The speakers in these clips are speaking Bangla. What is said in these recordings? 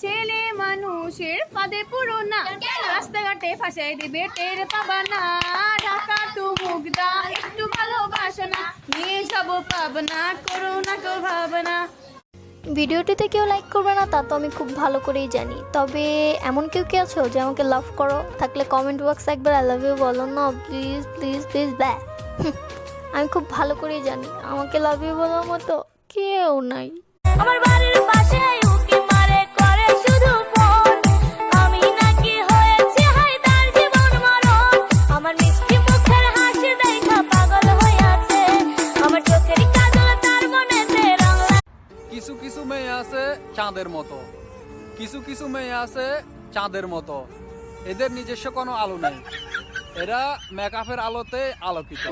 ছেলে মানুষের ফাঁদে পুরো না। রাস্তাঘাটে ফাঁসাই দিবে টের পাবা না। ঢাকা টু মুগদা একটু ভালোবাসা না। নিয়ে যাব পাবনা করো না কেউ ভাবনা। ভিডিওটিতে কেউ লাইক করবে না তা তো আমি খুব ভালো করেই জানি। তবে এমন কেউ কি আছো যে আমাকে লাভ করো? থাকলে কমেন্ট বক্সে একবার আই লাভ ইউ বলো না প্লিজ প্লিজ প্লিজ ব্যা আমি খুব ভালো করেই জানি। আমাকে লাভ ইউ বলার মতো কেউ নাই। আমার বাড়ির পাশে চাঁদের মতো। কিছু কিছু মেয়ে আছে চাঁদের মতো। এদের নিজস্ব কোনো আলো নেই। এরা মেকআপের আলোতে আলোকিত।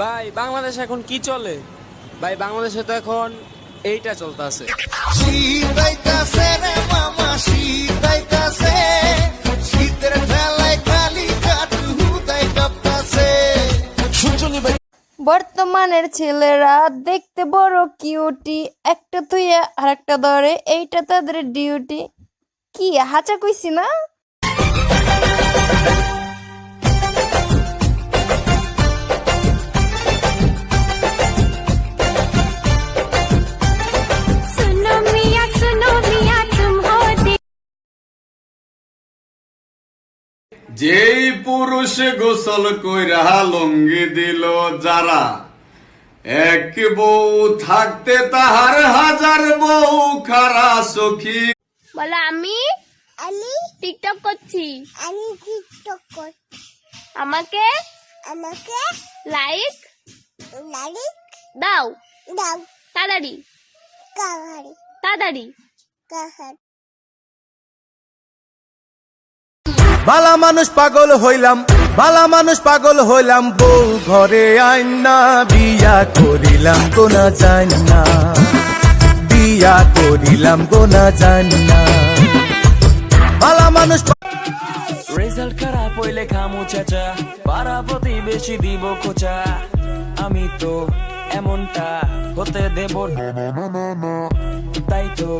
ভাই বাংলাদেশ এখন কি চলে? ভাই বাংলাদেশে তো এখন এইটা চলতেছে। বর্তমানের ছেলেরা দেখতে বড় কিউটি একটা তুই আর একটা ধরে এইটা তাদের ডিউটি। কি হাঁচা কইছি না? যেই পুরুষ গোসল কইরা লঙ্গি দিল যারা এক বউ থাকতে তাহার হাজার বউ খারা সখী। বলো আমি আমি টিকটক করছি। আমি টিকটক করছি। আমাকে আমাকে লাইক লাইক দাও। দাও। তাড়াতাড়ি। কাহারি তাড়াতাড়ি। কাহার বালা মানুষ পাগল হইলাম, বালা মানুষ পাগল হইলাম, বউ ঘরে আইনা বিয়া করিলাম গোনা জানি না বিয়া করিলাম গোনা জানি না বালা মানুষ রেজাল্ট খারাপ হইলে খামু চাচা, পাড়া প্রতিবেশী দিব খোঁচা। আমি তো এমনটা হতে দেব তাই তো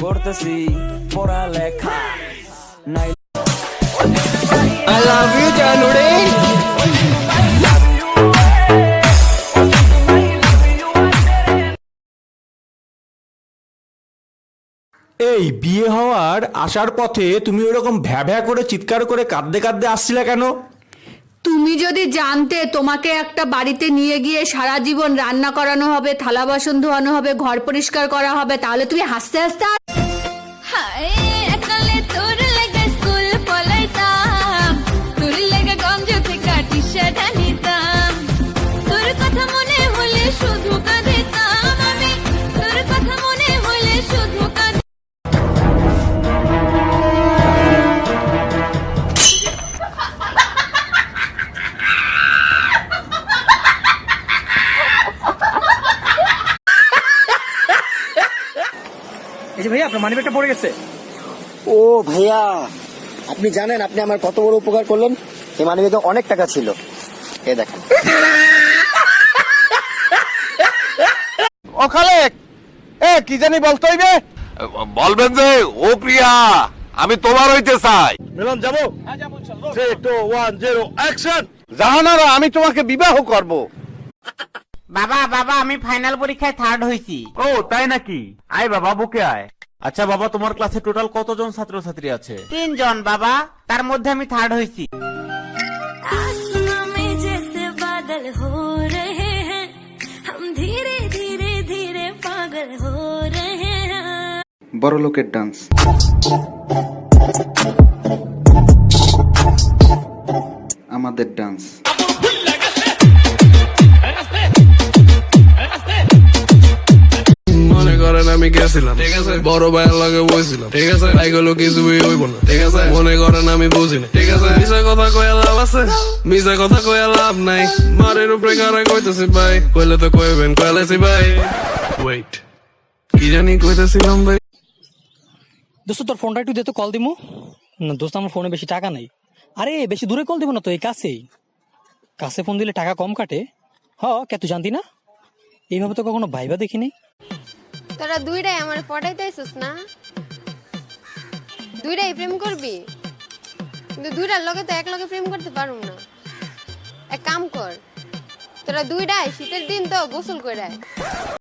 করতেছি পড়ালেখা। নাই আই লাভ ইউ জানুরে এই বিয়ে হওয়ার আসার পথে তুমি ওরকম ভ্যা ভ্যা করে চিৎকার করে কাঁদতে কাঁদতে আসছিলে কেন? তুমি যদি জানতে তোমাকে একটা বাড়িতে নিয়ে গিয়ে সারা জীবন রান্না করানো হবে থালা বাসন ধোয়ানো হবে ঘর পরিষ্কার করা হবে তাহলে তুমি হাসতে হাসতে এই যে ভাইয়া আপনার মানিব্যাগটা পড়ে গেছে। ও ভাইয়া আপনি জানেন আপনি আমার কত বড় উপকার করলেন? এই মানবিকে অনেক টাকা ছিল। এ দেখেন। ও খালেক এ কি জানি বলতে হইবে? বলবেন যে ও প্রিয়া আমি তোমার হইতে চাই। মিলন যাব? Three two one zero action Jahanara আমি তোমাকে বিবাহ করব। বাবা বাবা আমি ফাইনাল পরীক্ষায় থার্ড হয়েছি ও তাই নাকি? আয় বাবা বুকে আয়। আচ্ছা বাবা তোমার ক্লাসে টোটাল কতজন ছাত্রছাত্রী আছে? তিনজন বাবা। তার মধ্যে আমি থার্ড হয়েছি বড় লোকের ডান্স আমাদের ডান্স করেন আমি গেছিলাম। ঠিক আছে। বড় ভাইয়ের লগে বসছিলাম ঠিক আছে। তাই গুলো কিছুই হইব না। ঠিক আছে। মনে করেন আমি বুঝি না ঠিক আছে। মিশা কথা কয়ে লাভ আছে। মিশা কথা কয়ে লাভ নাই। মারের উপরে কারা কইতেছি ভাই? কইলে তো কইবেন কইলেছি ভাই। ওয়েট কি জানি কইতেছিলাম ভাই। দোস্ত তোর ফোনটা একটু দে তো কল দিমু। না দোস্ত আমার ফোনে বেশি টাকা নাই। আরে বেশি দূরে কল দিব না তো এই কাছেই। কাছে ফোন দিলে টাকা কম কাটে। হ কে তুই জানতি না? এইভাবে তো কখনো ভাইবা দেখিনি। তোরা দুইটাই আমার পটাইতে আইসুস না? দুইটাই প্রেম করবি? কিন্তু দুইটার লগে তো এক লগে প্রেম করতে পারুম না। এক কাম কর, তোরা দুইটাই শীতের দিন তো গোসল করে।